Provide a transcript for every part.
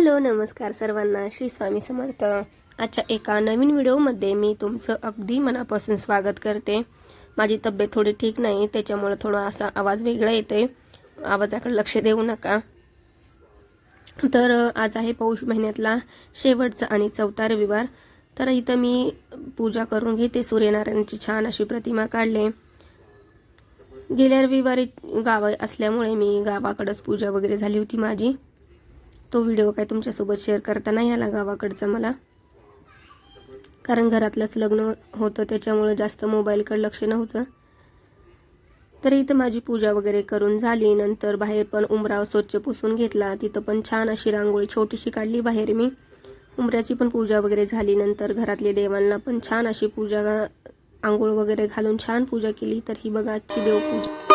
Hello नमस्कार सर्वांना. श्री स्वामी समर्थ. आजच्या एका नवीन व्हिडिओमध्ये मी तुमचं अगदी मनापासून स्वागत करते. माझी तब्येत थोडी ठीक नाही त्याच्यामुळं थोडा असा आवाज वेगळा येते आवाजाकडे लक्ष देऊ नका. तर आज आहे पौष महिन्यातला शेवटचा आणि चौथा रविवार. तर इथं मी पूजा करून घेते सूर्यनारायणची छान अशी प्रतिमा काढले. गेल्या रविवारी गाव असल्यामुळे मी गावाकडंच पूजा वगैरे झाली होती माझी. तो व्हिडिओ काय तुमच्यासोबत शेअर करता नाही आला गावाकडचा मला. कारण घरातलंच लग्न होतं त्याच्यामुळं जास्त मोबाईलकडे लक्ष नव्हतं. तर इथं माझी पूजा वगैरे करून झाली. नंतर बाहेर पण उमराव स्वच्छ पुसून घेतला. तिथं पण छान अशी रांगोळी छोटीशी काढली बाहेर मी. उमऱ्याची पण पूजा वगैरे झाली. नंतर घरातले देवांना पण छान अशी पूजा आंघोळ वगैरे घालून छान पूजा केली. तर ही बघा आजची देवपूजा.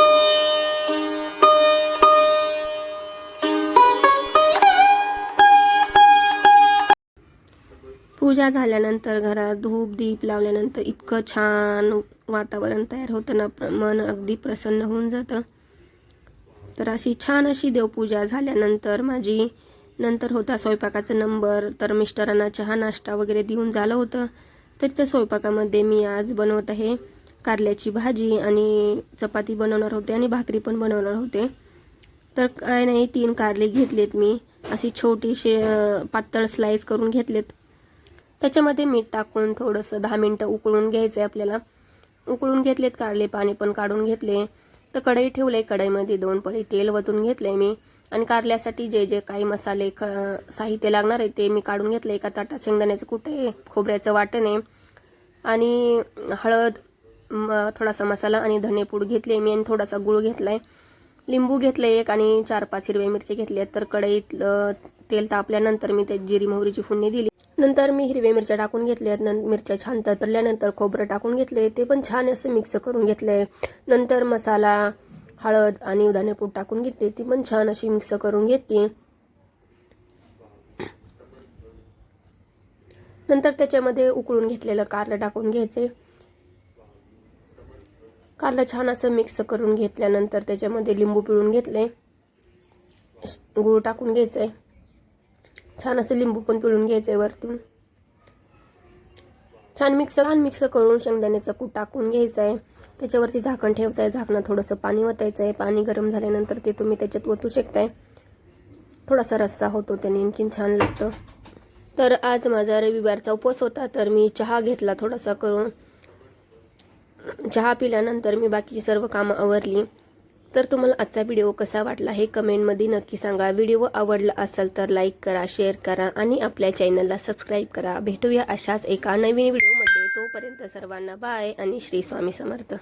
पूजा झाल्यानंतर घरात धूप दीप लावल्यानंतर इतकं छान वातावरण तयार होतं ना मन अगदी प्रसन्न होऊन जातं. तर अशी छान अशी देवपूजा झाल्यानंतर माझी नंतर होता स्वयंपाकाचा नंबर तर मिस्टरांना चहा नाश्ता वगैरे देऊन झालं होतं. तर त्या स्वयंपाकामध्ये मी आज बनवत आहे कारल्याची भाजी आणि चपाती बनवणार होते आणि भाकरी पण बनवणार होते. तर काय नाही तीन कारले घेतलेत मी. अशी छोटीशी पातळ स्लाईस करून घेतलेत. त्याच्यामध्ये मीठ टाकून थोडंसं दहा मिनटं उकळून घ्यायचं आहे आपल्याला. उकळून घेतलेत कारले पाणी पण काढून घेतले. तर कढई ठेवले कढईमध्ये दोन पळी तेल वतून घेतले मी. आणि कारल्यासाठी जे जे काही मसाले ख साहित्य लागणार आहे ते मी काढून घेतले. एका ताटात शेंगदाण्याचं कुठे खोबऱ्याचं वाटण. आहे आणि हळद म- थोडासा मसाला आणि धनेपूड घेतले मी आणि थोडासा गुळ घेतलाय. लिंबू घेतलं एक आणि चार पाच हिरव्या मिरची घेतल्या तर कढईत तेल तापल्यानंतर मी त्यात जिरी मोहरीची फोडणी दिली. नंतर मी हिरव्या मिरच्या टाकून घेतल्यात न मिरच्या छान तळल्यानंतर खोबरं टाकून घेतले. ते पण छान असं मिक्स करून घेतले. नंतर मसाला हळद आणि धनेपूड टाकून घेतले. ती पण छान अशी मिक्स करून घेतली. नंतर त्याच्यामध्ये उकळून घेतलेलं कारलं टाकून घ्यायचे. कारलं छान असं मिक्स करून घेतल्यानंतर त्याच्यामध्ये लिंबू पिळून घेतले. गूळ टाकून घ्यायचंय छान असं लिंबू पण पिळून घ्यायचं आहे वरती. छान मिक्स छान मिक्स करून शेंगदाण्याचं कूट टाकून घ्यायचं आहे त्याच्यावरती झाकण ठेवायचं आहे झाकणं थोडंसं पाणी वतायचं आहे पाणी गरम झाल्यानंतर ते तुम्ही त्याच्यात ओतू शकताय. थोडासा रस्सा होतो त्याने आणखीन छान लागतं. तर आज माझा रविवारचा उपवास होता तर मी चहा घेतला थोडासा करून. चहा पिल्यानंतर मी बाकीची सर्व कामं आवरली. तर तुम्हाला आजचा व्हिडिओ कसा वाटला हे कमेंटमध्ये नक्की सांगा. व्हिडिओ आवडला असेल तर लाईक करा शेअर करा आणि आपल्या चॅनलला सबस्क्राईब करा. भेटूया अशाच एका नवीन व्हिडिओमध्ये तोपर्यंत सर्वांना बाय आणि श्री स्वामी समर्थ.